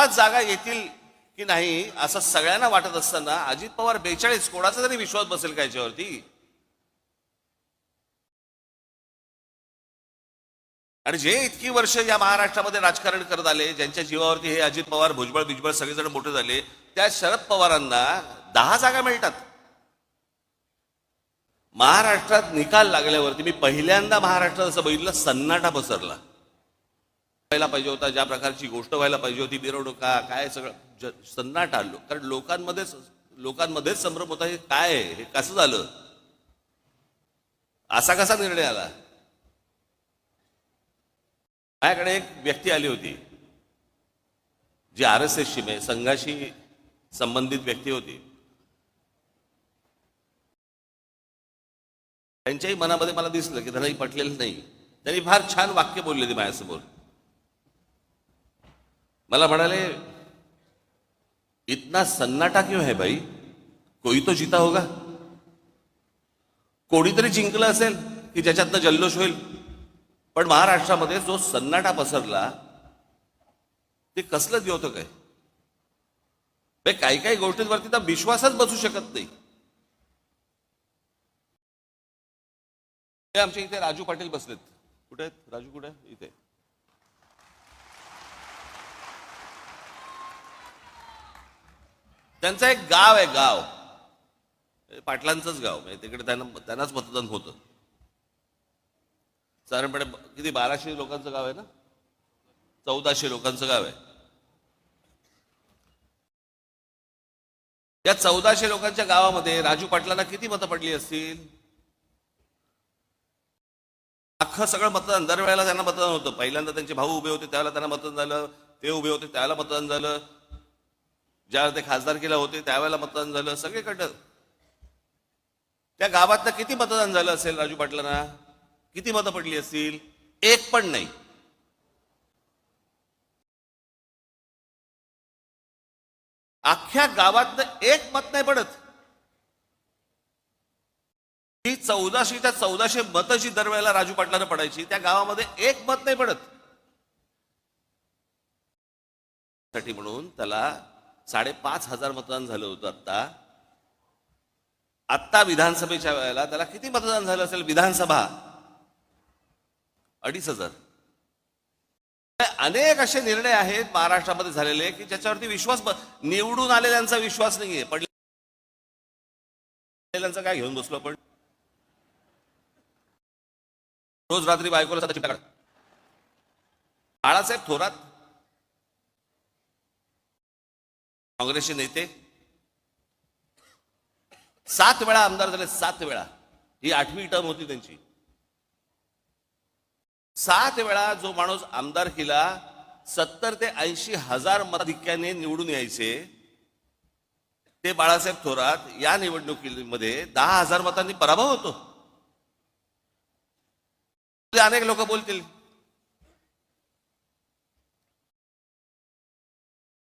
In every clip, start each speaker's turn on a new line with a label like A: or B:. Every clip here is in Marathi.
A: पाच जागा येतील की नाही असं सगळ्यांना वाटत असताना अजित पवार बेचाळीस कोणाचा तरी विश्वास बसेल का याच्यावरती? आणि जे इतकी वर्ष या महाराष्ट्रामध्ये राजकारण करत आले ज्यांच्या जीवावरती हे अजित पवार भुजबळ बिजबळ सगळेजण मोठे झाले त्या शरद पवारांना दहा जागा मिळतात. महाराष्ट्रात निकाल लागल्यावरती मी पहिल्यांदा महाराष्ट्रात असं बघितलं सन्नाटा पसरला. व्हायला पाहिजे होता ज्या प्रकारची गोष्ट व्हायला पाहिजे होती मिरवणुका काय सगळं सन्नाट आलो. कारण लोकांमध्येच लोकांमध्येच संभ्रम होता हे काय हे कसं झालं? असा कसा निर्णय आला? माझ्याकडे एक व्यक्ती आली होती जी आर एस एसशी म्हणजे संघाशी संबंधित व्यक्ती होती. त्यांच्याही मनामध्ये मला दिसलं की त्यांनाही पटलेलं नाही. त्यांनी फार छान वाक्य बोलले ते माझ्यासमोर. मला म्हणाले इतना सन्नाटा क्यों है भाई? कोई तो जीता होगा. कोणीतरी जिंकलं असेल की ज्याच्यातनं जल्लोष होईल. पण महाराष्ट्रामध्ये जो सन्नाटा पसरला ते कसलं होतं काय? काही काही गोष्टींवरती तर विश्वासच बसू शकत नाही. आमच्या इथे राजू पाटील बसलेत. कुठे आहेत? राजू कुठे? आहे? इथे. त्यांचं एक गाव आहे गाव. पाटलांचंच गाव. म्हणजे तिकडे त्यांना त्यांनाच मतदान होतं. साधारणपणे किती? बाराशे लोकांचं गाव आहे ना? चौदाशे लोकांचं गाव आहे. या चौदाशे लोकांच्या गावामध्ये राजू पाटलांना किती मतं पडली असतील? अख्खं सगळं मतदान दरवेळेला त्यांना मतदान होतं. पहिल्यांदा त्यांचे भाऊ उभे होते त्याला त्यांना मतदान झालं. ते उभे होते त्याला मतदान झालं. ज्यावेळेला ते खासदारकीला होते त्यावेळेला मतदान झालं सगळीकडं त्या गावातलं किती मतदान झालं असेल राजू पाटलांना? किती मतं पडली असतील? एक पण नाही. अख्ख्या गावातनं एक मत नाही पडत. ही चौदाशेच्या चौदाशे मतं जी दरवेळेला राजू पाटलांना पडायची त्या गावामध्ये एक मत नाही पडत. साठी म्हणून त्याला साडेपाच हजार मतदान झालं होतं आता आत्ता विधानसभेच्या वेळेला त्याला किती मतदान झालं असेल? विधानसभा. अडीच हजार. अनेक असे निर्णय आहेत महाराष्ट्रामध्ये झालेले की ज्याच्यावरती विश्वास निवडून आलेल्यांचा विश्वास नाहीये. पडलेल्यांचा काय घेऊन बसलो आपण? रोज रात्री बायकोला काढ. बाळासाहेब थोरात काँग्रेसचे नेते? सात वेळा आमदार झाले सात वेळा. ही आठवी टर्म होती त्यांची. सात वेळा जो माणूस आमदार केला सत्तर ते ऐंशी हजार मताधिक्याने निवडून यायचे ते बाळासाहेब थोरात या निवडणुकीमध्ये दहा हजार मतांनी पराभव होतो. अनेक लोक बोलतील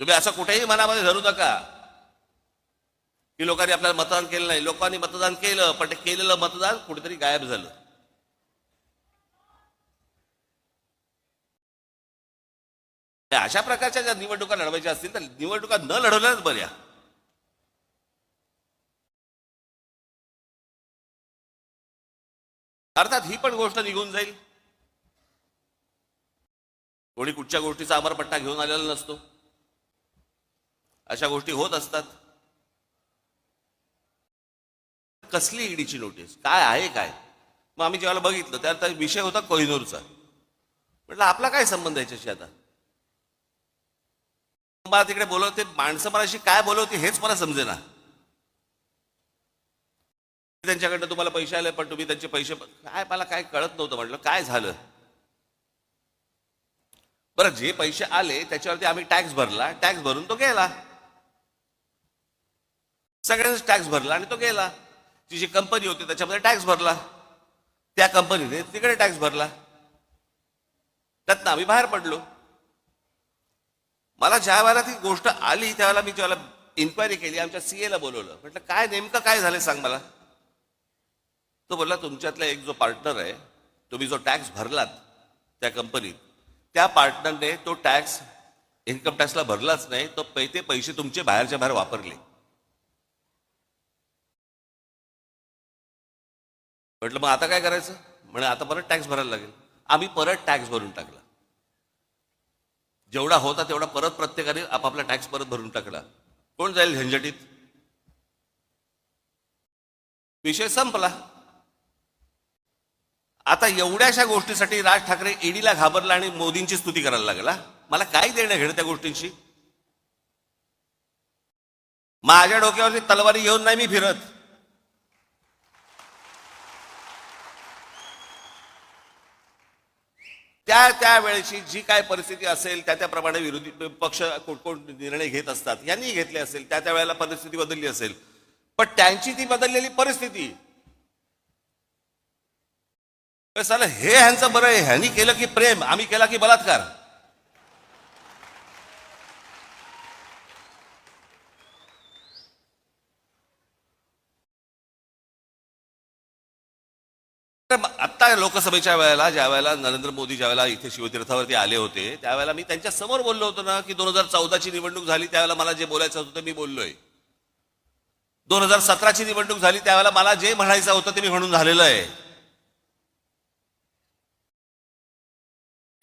A: तुम्ही असं कुठेही मनामध्ये धरू नका. की लोकांनी आपल्याला मतदान केलं नाही. लोकांनी मतदान केलं पण ते केलेलं मतदान कुठेतरी गायब झालं. अशा प्रकारच्या ज्या निवडणुका लढवायच्या असतील तर निवडणुका न लढवल्याच बऱ्या. अर्थात ही पण गोष्ट निघून जाईल. कोणी कुठच्या गोष्टीचा अमरपट्टा घेऊन आलेला नसतो. अशा गोष्टी होत असतात. कसली ईडीची नोटीस? काय आहे काय? मग आम्ही जेव्हा बघितलं त्यात विषय होता कोहिनूरचा. म्हटलं आपला काय संबंध याच्याशी आता? मला तिकडे बोलवते माणसं मलाशी काय बोलवते हेच मला समजेना. त्यांच्याकडनं तुम्हाला पैसे आले पण तुम्ही त्यांचे पैसे काय मला काय कळत नव्हतं म्हटलं काय झालं? बरं जे पैसे आले त्याच्यावरती आम्ही टॅक्स भरला. टॅक्स भरून तो गेला. सगळ्यांनीच टॅक्स भरला आणि तो गेला. ती जी कंपनी होती त्याच्यामध्ये टॅक्स भरला. त्या कंपनीने तिकडे टॅक्स भरला. त्यातनं आम्ही बाहेर पडलो. मला ज्या वेळेला ती गोष्ट आली त्यावेळेला मी ज्यावेळेला इन्क्वायरी केली आमच्या सीएला बोलवलं. म्हटलं काय नेमकं काय झालं सांग मला. तो बोलला तुमच्यातला एक जो पार्टनर आहे तुम्ही जो टॅक्स भरलात त्या कंपनीत त्या पार्टनरने तो टॅक्स इन्कम टॅक्सला भरलाच नाही तो पै ते पैसे तुमचे बाहेरच्या बाहेर वापरले. म्हटलं मग आता काय करायचं? म्हणे आता परत टॅक्स भरायला लागेल. आम्ही परत टॅक्स भरून टाकला. जेवढा होता तेवढा परत प्रत्येकाने आपापला टॅक्स परत भरून टाकला. कोण जाईल झंझटीत? विषय संपला. आता एवढ्याशा गोष्टीसाठी राज ठाकरे ईडीला घाबरला आणि मोदींची स्तुती करायला लागला. मला काय देणं घेणं त्या गोष्टींशी? माझ्या डोक्यावरती तलवारी घेऊन नाही मी फिरत. त्या त्या वेळेची जी काय परिस्थिती असेल त्या त्याप्रमाणे विरोधी पक्ष कोण कोण निर्णय घेत असतात यांनी घेतले असेल त्या त्या वेळेला परिस्थिती बदलली असेल. पण त्यांची ती बदललेली परिस्थिती साला हे ह्यांचं बरं आहे ह्यांनी केलं की प्रेम आम्ही केला की बलात्कार. तर लोकसभेच्या वेळेला ज्या वेळेला नरेंद्र मोदी ज्या वेळेला इथे शिवतीर्थावरती आले होते त्यावेळेला मी त्यांच्यासमोर बोललो होतो ना की दोन हजार चौदाची निवडणूक झाली त्यावेळेला मला जे बोलायचं होतं ते मी बोललोय. दोन हजार सतराची निवडणूक झाली त्यावेळेला मला जे म्हणायचं होतं ते मी म्हणून झालेलं आहे.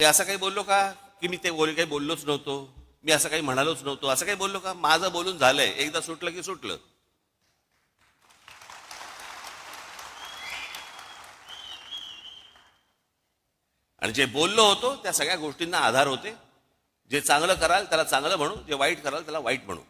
A: ते असं काही बोललो का? की मी ते बोल काही बोललोच नव्हतो. मी असं काही म्हणालोच नव्हतो. असं काही बोललो का? माझं बोलून झालंय. एकदा सुटलं की सुटलं. आणि जे बोललो होतो त्या सगळ्या गोष्टींना आधार होते. जे चांगलं कराल त्याला चांगलं म्हणू जे वाईट कराल त्याला वाईट म्हणू.